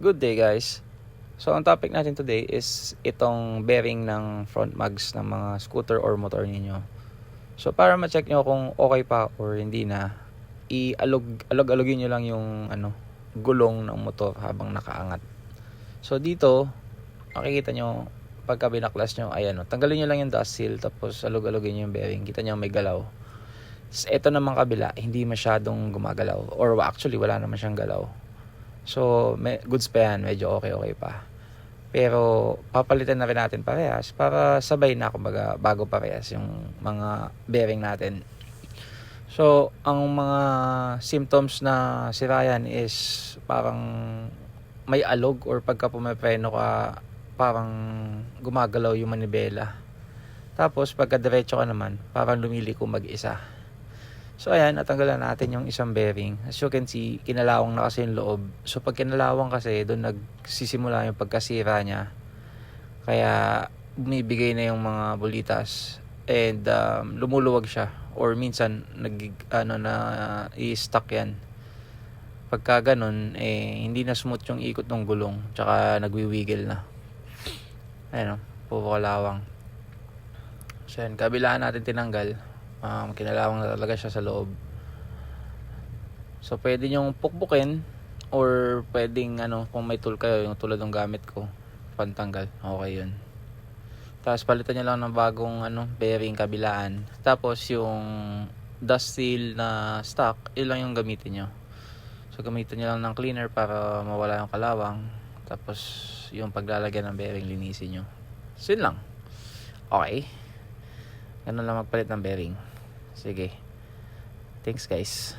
Good day guys. So ang topic natin today is itong bearing ng front mags ng mga scooter or motor ninyo. So para ma-check nyo kung okay pa or hindi na, i-alog alog-alogin nyo lang yung ano, gulong ng motor habang nakaangat. So dito, makikita nyo pagka binaklas nyo, ayan o, tanggalin nyo lang yung dust seal tapos alog-alogin nyo yung bearing. Kita nyo may galaw. S- Ito namang kabila, hindi masyadong gumagalaw. Or actually, wala naman siyang galaw. So, may, goods pa yan. Medyo okay-okay pa. Pero, papalitan na rin natin parehas para sabay na, kumbaga, bago parehas yung mga bearing natin. So, ang mga symptoms na sira yan is parang may alog or pagka pumapreno ka, parang gumagalaw yung manibela. Tapos, pagka diretso ka naman, parang lumiliko mag-isa. So ayan, natanggalan natin yung isang bearing. As you can see, kinalawang na kasi yung loob. So pag kinalawang kasi, doon nagsisimula yung pagkasira niya. Kaya bumibigay na yung mga bulitas and um, lumuluwag siya or minsan nag ano na i-stuck yan. Pagka ganun, eh hindi na smooth yung ikot ng gulong, tsaka nagwiwiggle na. Ayun, oh, puro kalawang. So yan, kabilaan natin tinanggal um, kinalawang na talaga siya sa loob. So, pwede nyong pukpukin or pwedeng ano, kung may tool kayo, yung tulad ng gamit ko, pantanggal. Okay yun. Tapos palitan nyo lang ng bagong ano, bearing kabilaan. Tapos yung dust seal na stock, yun lang yung gamitin nyo. So gamitin nyo lang ng cleaner para mawala yung kalawang. Tapos yung paglalagyan ng bearing linisin nyo. So yun lang. Okay. Ganun lang magpalit ng bearing. Sige. Thanks guys.